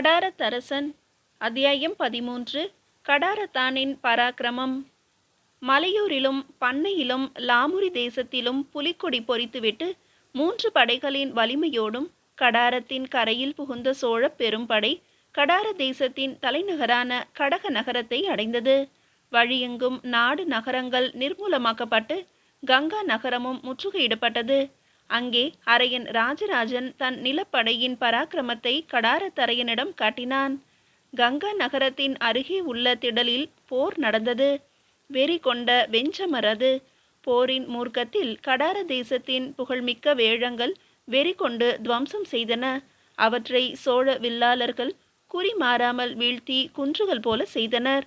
கடாரத்தரசன் அத்தியாயம் பதிமூன்று கடாரத்தானின் பராக்கிரமம். மலையூரிலும் பண்ணையிலும் லாமுரி தேசத்திலும் புலிக்கொடி பொறித்துவிட்டு மூன்று படைகளின் வலிமையோடும் கடாரத்தின் கரையில் புகுந்த சோழப் பெரும்படை கடார தேசத்தின் தலைநகரான கடக நகரத்தை அடைந்தது. வழியெங்கும் நாடு நகரங்கள் நிர்மூலமாக்கப்பட்டு கங்கா நகரமும் முற்றுகையிடப்பட்டது. அங்கே அரையன் ராஜராஜன் தன் நிலப்படையின் பராக்கிரமத்தை கடாரத்தரையனிடம் காட்டினான். கங்கா நகரத்தின் அருகே உள்ள திடலில் போர் நடந்தது. வெறி கொண்ட வெஞ்சமரது போரின் மூர்க்கத்தில் கடார தேசத்தின் புகழ்மிக்க வேழங்கள் வெறி கொண்டு துவம்சம் செய்தன. அவற்றை சோழ வில்லாளர்கள் குறி மாறாமல் வீழ்த்தி குன்றுகள் போல செய்தனர்.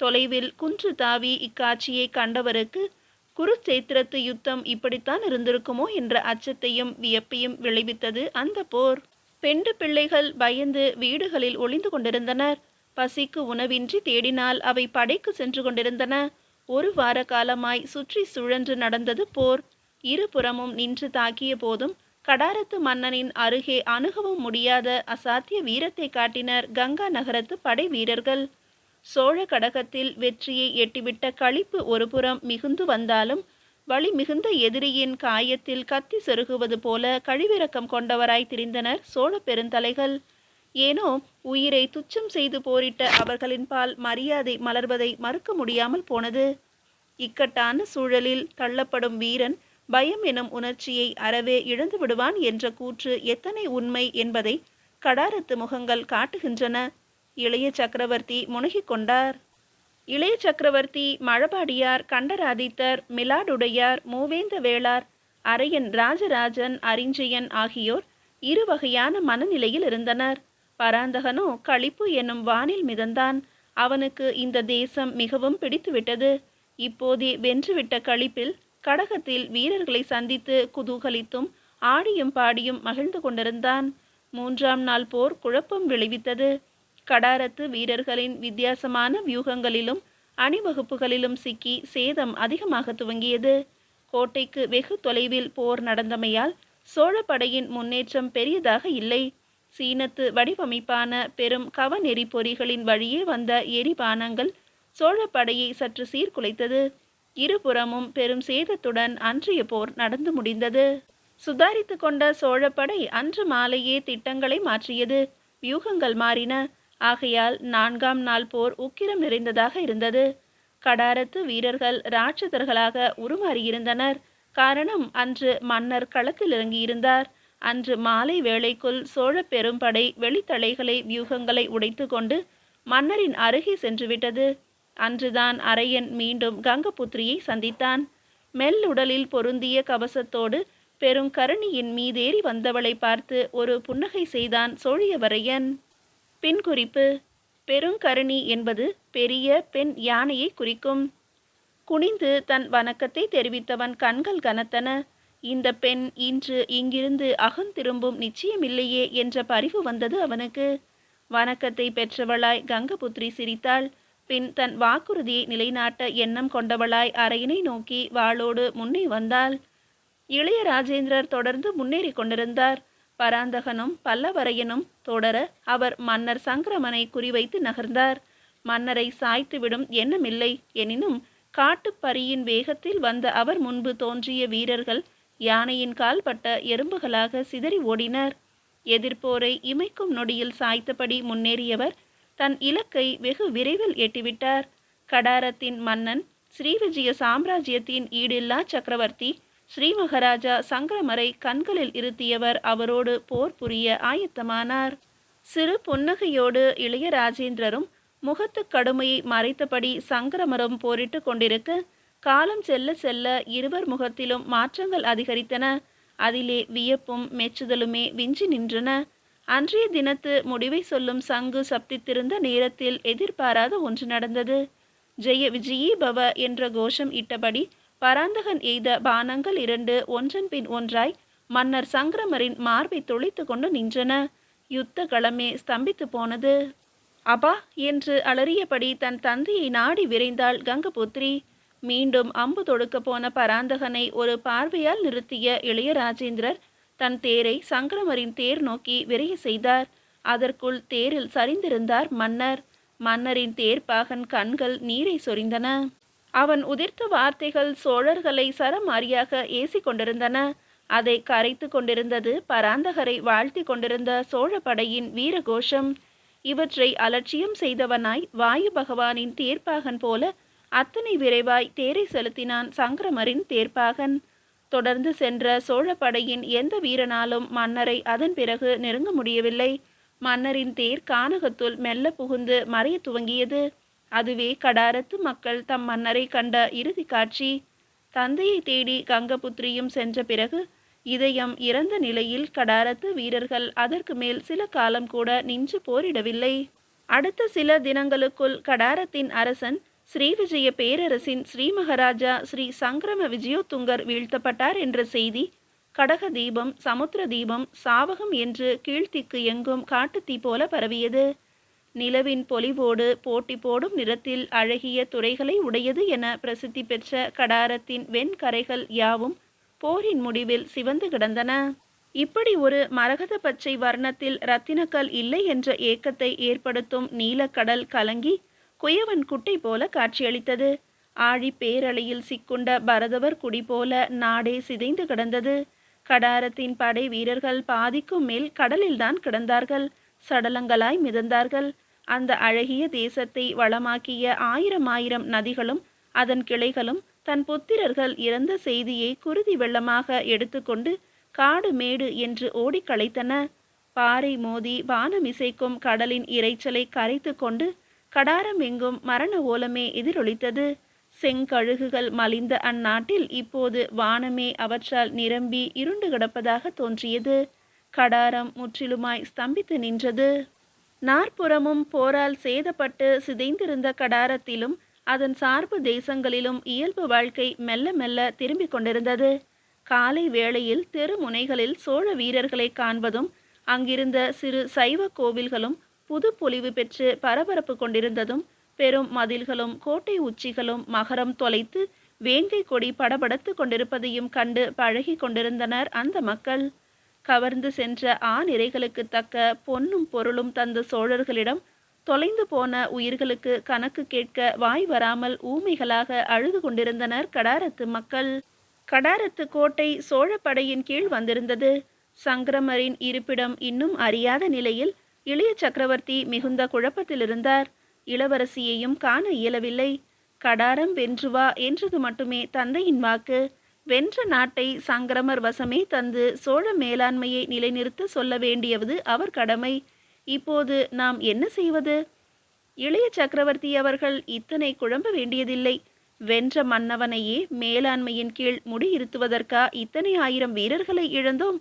தொலைவில் குன்று தாவி இக்காட்சியை கண்டவருக்கு குருச்சேத்திரத்து யுத்தம் இப்படித்தான் இருந்திருக்குமோ என்ற அச்சத்தையும் வியப்பையும் விளைவித்தது அந்த போர். பெண்டு பிள்ளைகள் பயந்து வீடுகளில் ஒளிந்து கொண்டிருந்தனர். பசிக்கு உணவின்றி தேடினால் அவை படைக்கு சென்று கொண்டிருந்தன. ஒரு வார காலமாய் சுற்றி சுழன்று நடந்தது போர். இருபுறமும் நின்று தாக்கிய போதும் கடாரத்து மன்னனின் அருகே அணுகவும் முடியாத அசாத்திய வீரத்தை காட்டினர் கங்கா நகரத்து படை வீரர்கள். சோழ கடகத்தில் வெற்றியை எட்டிவிட்ட களிப்பு ஒருபுறம் மிகுந்து வந்தாலும் வழி மிகுந்த எதிரியின் காயத்தில் கத்தி செருகுவது போல கழிவிறக்கம் கொண்டவராய் திரிந்தனர் சோழ பெருந்தலைகள். ஏனோ உயிரை துச்சம் செய்து போரிட்ட அவர்களின் பால் மரியாதை மலர்வதை மறுக்க முடியாமல் போனது. இக்கட்டான சூழலில் தள்ளப்படும் வீரன் பயம் எனும் உணர்ச்சியை அறவே இழந்து விடுவான் என்ற கூற்று எத்தனை உண்மை என்பதை கடாரத்து முகங்கள் காட்டுகின்றன. இளைய சக்கரவர்த்தி முனகிக் கொண்டார். இளைய சக்கரவர்த்தி மழபாடியார் கண்டராதித்தர் மிலாடுடையார் மூவேந்த வேளார் அரையன் ராஜராஜன் அரிஞ்சயன் ஆகியோர் இரு வகையான மனநிலையில் இருந்தனர். பராந்தகனோ களிப்பு என்னும் வானில் மிதந்தான். அவனுக்கு இந்த தேசம் மிகவும் பிடித்துவிட்டது. இப்போதே வென்றுவிட்ட களிப்பில் கடகத்தில் வீரர்களை சந்தித்து குதூகலித்தும் ஆடியும் பாடியும் மகிழ்ந்து கொண்டிருந்தான். மூன்றாம் நாள் போர் குழப்பம் விளைவித்தது. கடாரத்து வீரர்களின் வித்தியாசமான வியூகங்களிலும் அணிவகுப்புகளிலும் சிக்கி சேதம் அதிகமாக துவங்கியது. கோட்டைக்கு வெகு தொலைவில் போர் நடந்தமையால் சோழ படையின் முன்னேற்றம் பெரியதாக இல்லை. சீனத்து வடிவமைப்பான பெரும் கவநெறி பொறிகளின் வழியே வந்த எரிபானங்கள் சோழ படையை சற்று சீர்குலைத்தது. இருபுறமும் பெரும் சேதத்துடன் அன்றைய போர் நடந்து முடிந்தது. சுதாரித்து கொண்ட சோழப்படை அன்று மாலையே திட்டங்களை மாற்றியது. வியூகங்கள் மாறின. ஆகையால் நான்காம் நாள் போர் உக்கிரம் நிறைந்ததாக இருந்தது. கடாரத்து வீரர்கள் ராட்சதர்களாக உருமாறியிருந்தனர். காரணம் அன்று மன்னர் களத்தில் இறங்கியிருந்தார். அன்று மாலை வேளைக்குள் சோழ பெரும்படை வெளித்தலைகளை வியூகங்களை உடைத்து கொண்டு மன்னரின் அருகே சென்றுவிட்டது. அன்றுதான் அரையன் மீண்டும் கங்கபுத்திரியை சந்தித்தான். மெல்லுடலில் பொருந்திய கவசத்தோடு பெரும் கருணியின் மீதேறி வந்தவளை பார்த்து ஒரு புன்னகை செய்தான் சோழியவரையன். பின் குறிப்பு பெருங்கருணி என்பது பெரிய பெண் யானையை குறிக்கும். குனிந்து தன் வணக்கத்தை தெரிவித்தவன் கண்கள் கனத்தன. இந்த பெண் இன்று இங்கிருந்து அகந்திரும்பும் நிச்சயமில்லையே என்ற பரிவு வந்தது அவனுக்கு. வணக்கத்தை பெற்றவளாய் கங்கபுத்ரி சிரித்தாள். பின் தன் வாக்குறுதியை நிலைநாட்ட எண்ணம் கொண்டவளாய் அறையினை நோக்கி வாளோடு முன்னே வந்தாள். இளைய ராஜேந்திரர் தொடர்ந்து முன்னேறி கொண்டிருந்தார். பராந்தகனும் பல்லவரையனும் தொடர அவர் மன்னர் சங்கிரமனை குறிவைத்து நகர்ந்தார். மன்னரை சாய்த்துவிடும் எண்ணமில்லை. எனினும் காட்டுப்பரியின் வேகத்தில் வந்த அவர் முன்பு தோன்றிய வீரர்கள் யானையின் கால்பட்ட எறும்புகளாக சிதறி ஓடினர். எதிர்ப்போரை இமைக்கும் நொடியில் சாய்த்தபடி முன்னேறியவர் தன் இலக்கை வெகு விரைவில் எட்டிவிட்டார். கடாரத்தின் மன்னன் ஸ்ரீவிஜய சாம்ராஜ்யத்தின் ஈடில்லா சக்கரவர்த்தி ஸ்ரீமகராஜா சங்கரமரை கண்களில் இருத்தியவர் அவரோடு போர் புரிய ஆயத்தமானார். சிறு புன்னகையோடு இளைய ராஜேந்திரரும் முகத்து கடுமையை மறைத்தபடி சங்கரமரும் போரிட்டு கொண்டிருக்க காலம் செல்ல செல்ல இருவர் முகத்திலும் மாற்றங்கள் அதிகரித்தன. அதிலே வியப்பும் மெச்சுதலுமே விஞ்சி நின்றன. அன்றைய தினத்து முடிவை சொல்லும் சங்கு சப்தித்திருந்த நேரத்தில் எதிர்பாராத ஒன்று நடந்தது. ஜெய விஜயீ பவ என்ற கோஷம் இட்டபடி பராந்தகன் எய்த பானங்கள் இரண்டு ஒன்றன் பின் ஒன்றாய் மன்னர் சங்கிரமரின் மார்பை தொலைத்து கொண்டு நின்றன. யுத்த களமே ஸ்தம்பித்து போனது. அபா என்று அலறியபடி தன் தந்தையை நாடி விரைந்தாள் கங்கபுத்திரி. மீண்டும் அம்பு தொடுக்க போன பராந்தகனை ஒரு பார்வையால் நிறுத்திய இளைய ராஜேந்திரர் தன் தேரை சங்கரமரின் தேர் நோக்கி விரைய செய்தார். அதற்குள் தேரில் சரிந்திருந்தார் மன்னர். மன்னரின் தேர்ப்பாகன் கண்கள் நீரை சொரிந்தன. அவன் உதிர்த்த வார்த்தைகள் சோழர்களை சரமாரியாக ஏசிக் கொண்டிருந்தன அதை கரைத்து கொண்டிருந்தது பராந்தகரை வாழ்த்தி கொண்டிருந்த சோழ படையின் வீரகோஷம். இவற்றை அலட்சியம் செய்தவனாய் வாயு பகவானின் தேர்ப்பாகன் போல அத்தனை விரைவாய் தேரை செலுத்தினான் சங்கரமரின் தேர்ப்பாகன். தொடர்ந்து சென்ற சோழப்படையின் எந்த வீரனாலும் மன்னரை அதன் பிறகு நெருங்க முடியவில்லை. மன்னரின் தேர் கானகத்துள் மெல்ல புகுந்து மறைய துவங்கியது. அதுவே கடாரத்து மக்கள் தம் மன்னரை கண்ட இறுதி காட்சி. தந்தையை தேடி கங்கபுத்திரியும் சென்ற பிறகு இதயம் இறந்த நிலையில் கடாரத்து வீரர்கள் அதற்கு மேல் சில காலம் கூட நின்று போரிடவில்லை. அடுத்த சில தினங்களுக்குள் கடாரத்தின் அரசன் ஸ்ரீவிஜய பேரரசின் ஸ்ரீமகராஜா ஸ்ரீ சங்கிரம விஜயோத்துங்கர் வீழ்த்தப்பட்டார் என்ற செய்தி கடக தீபம் சமுத்திர தீபம் சாவகம் என்று கீழ்த்திக்கு எங்கும் காட்டுத்தீ போல பரவியது. நிலவின் பொலிவோடு போட்டி போடும் நிறத்தில் அழகிய துறைகளை உடையது என பிரசித்தி பெற்ற கடாரத்தின் வெண்கரைகள் யாவும் போரின் முடிவில் சிவந்து கிடந்தன. இப்படி ஒரு மரகத பச்சை வர்ணத்தில் ரத்தினக்கல் இல்லை என்ற ஏக்கத்தை ஏற்படுத்தும் நீலக்கடல் கலங்கி குயவன் குட்டை போல காட்சியளித்தது. ஆழி பேரலையில் சிக்குண்ட பரதவர் குடி போல நாடே சிதைந்து கிடந்தது. கடாரத்தின் படை வீரர்கள் பாதிக்கும் மேல் கடலில்தான் கிடந்தார்கள். சடலங்களாய் மிதந்தார்கள். அந்த அழகிய தேசத்தை வளமாக்கிய ஆயிரம் ஆயிரம் நதிகளும் அதன் கிளைகளும் தன் புத்திரர்கள் இறந்த செய்தியை குருதி வெள்ளமாக எடுத்துக்கொண்டு காடு மேடு என்று ஓடிக் களைத்தன. பாறை மோதி வானமிசைக்கும் கடலின் இரைச்சலை கரைத்து கொண்டு கடாரம் எங்கும் மரண ஓலமே எதிரொலித்தது. செங்கழுகுகள் மலிந்த அந்நாட்டில் இப்போது வானமே அவற்றால் நிரம்பி இருண்டு கிடப்பதாக தோன்றியது. கடாரம் முற்றிலுமாய் ஸ்தம்பித்து நின்றது. நாற்புறமும் போரால் சேதப்பட்டு சிதைந்திருந்த கடாரத்திலும் அதன் சார்பு தேசங்களிலும் இயல்பு வாழ்க்கை மெல்ல மெல்ல திரும்பிக் கொண்டிருந்தது. காலை வேளையில் தெருமுனைகளில் சோழ வீரர்களை காண்பதும் அங்கிருந்த சிறு சைவ கோவில்களும் புது பொலிவு பெற்று பரபரப்பு கொண்டிருந்ததும் பெரும் மதில்களும் கோட்டை உச்சிகளும் மகரம் தொலைத்து வேங்கை கொடி படபடத்து கொண்டிருப்பதையும் கண்டு பழகி கொண்டிருந்தனர் அந்த மக்கள். கவர்ந்து சென்ற ஆநிறைகளுக்கு தக்க பொன்னும் பொருளும் தந்த சோழர்களிடம் தொலைந்து போன உயிர்களுக்கு கணக்கு கேட்க வாய் வராமல் ஊமைகளாக அழுது கொண்டிருந்தனர் கடாரத்து மக்கள். கடாரத்து கோட்டை சோழ படையின் கீழ் வந்திருந்தது. சங்கிரமரின் இருப்பிடம் இன்னும் அறியாத நிலையில் இளைய சக்கரவர்த்தி மிகுந்த குழப்பத்தில் இருந்தார் இளவரசியையும் காண இயலவில்லை. கடாரம் வென்று வா என்றது மட்டுமே தந்தையின் வாக்கு. வென்ற நாட்டை சங்கரமர் வசமே தந்து சோழ மேலாண்மையை நிலைநிறுத்த சொல்ல வேண்டியது அவர் கடமை. இப்போது நாம் என்ன செய்வது? இளைய சக்கரவர்த்தி அவர்கள் இத்தனை குழம்ப வேண்டியதில்லை. வென்ற மன்னவனையே மேலாண்மையின் கீழ் முடியிருத்துவதற்கா இத்தனை ஆயிரம் வீரர்களை இழந்தோம்?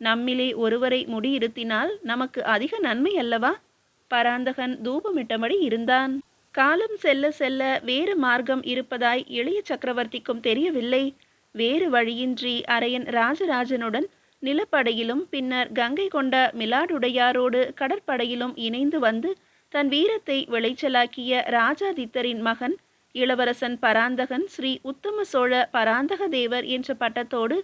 நம்மிலே ஒருவரை முடியிருத்தினால் நமக்கு அதிக நன்மை அல்லவா? பராந்தகன் தூபமிட்டபடி இருந்தான். காலம் செல்ல செல்ல வேறு மார்க்கம் இருப்பதாய் இளைய சக்கரவர்த்திக்கும் தெரியவில்லை. வேறு வழியின்றி அரையன் ராஜராஜனுடன் நிலப்படையிலும் பின்னர் கங்கை கொண்ட மிலாடுடையாரோடு கடற்படையிலும் இணைந்து வந்து தன் வீரத்தை விளைச்சலாக்கிய ராஜாதித்தரின் மகன் இளவரசன் பராந்தகன் ஸ்ரீ உத்தம சோழ பராந்தக தேவர் என்ற பட்டத்தோடு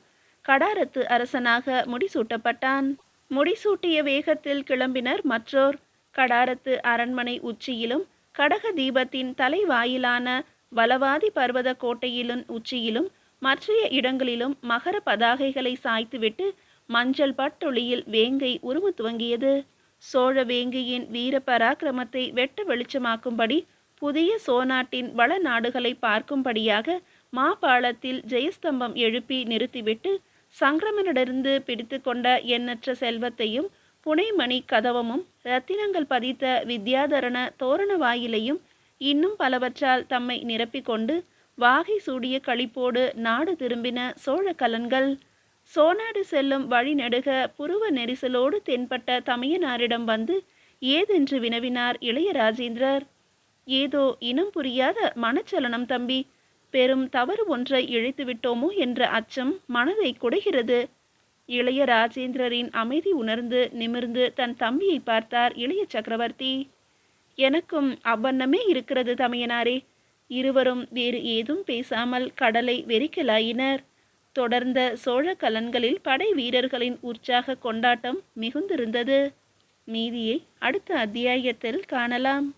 கடாரத்து அரசனாக முடிசூட்டப்பட்டான். முடிசூட்டிய வேகத்தில் கிளம்பினர் மற்றோர். கடாரத்து அரண்மனை உச்சியிலும் கடக தீபத்தின் தலைவாயிலான வலவாதி பர்வத கோட்டையிலும் உச்சியிலும் மற்றைய இடங்களிலும் மகர பதாகைகளை சாய்த்துவிட்டு மஞ்சள் பட்டொளியில் வேங்கை உருவ துவங்கியது. சோழ வேங்கையின் வீர பராக்கிரமத்தை வெட்ட வெளிச்சமாக்கும்படி புதிய சோநாட்டின் வள நாடுகளை பார்க்கும்படியாக மாபாளத்தில் ஜெயஸ்தம்பம் எழுப்பி நிறுத்திவிட்டு சங்கிரமனிடமிருந்து பிடித்து கொண்ட எண்ணற்ற செல்வத்தையும் புனைமணி கதவமும் ரத்தினங்கள் பதித்த வித்யாதரண தோரண வாயிலையும் இன்னும் பலவற்றால் தம்மை நிரப்பிக்கொண்டு வாகை சூடிய களிப்போடு நாடு திரும்பின சோழ கலன்கள். சோநாடு செல்லும் வழி நெடுக புருவ நெரிசலோடு தென்பட்ட தமையனாரிடம் வந்து ஏதென்று வினவினார் இளையராஜேந்திரர் ஏதோ இனம் புரியாத மனச்சலனம் தம்பி பெரும் தவறு ஒன்றை இழைத்து விட்டோமோ என்ற அச்சம் மனதை குடைகிறது. இளைய ராஜேந்திரரின் அமைதி உணர்ந்து நிமிர்ந்து தன் தம்பியை பார்த்தார் இளைய சக்கரவர்த்தி. எனக்கும் அவ்வண்ணமே இருக்கிறது தமையனாரே இருவரும் வேறு ஏதும் பேசாமல் கடலை வெறிக்கலாயினர். தொடர்ந்த சோழ கலன்களில் படை வீரர்களின் உற்சாக கொண்டாட்டம் மிகுந்திருந்தது. மீதியை அடுத்த அத்தியாயத்தில் காணலாம்.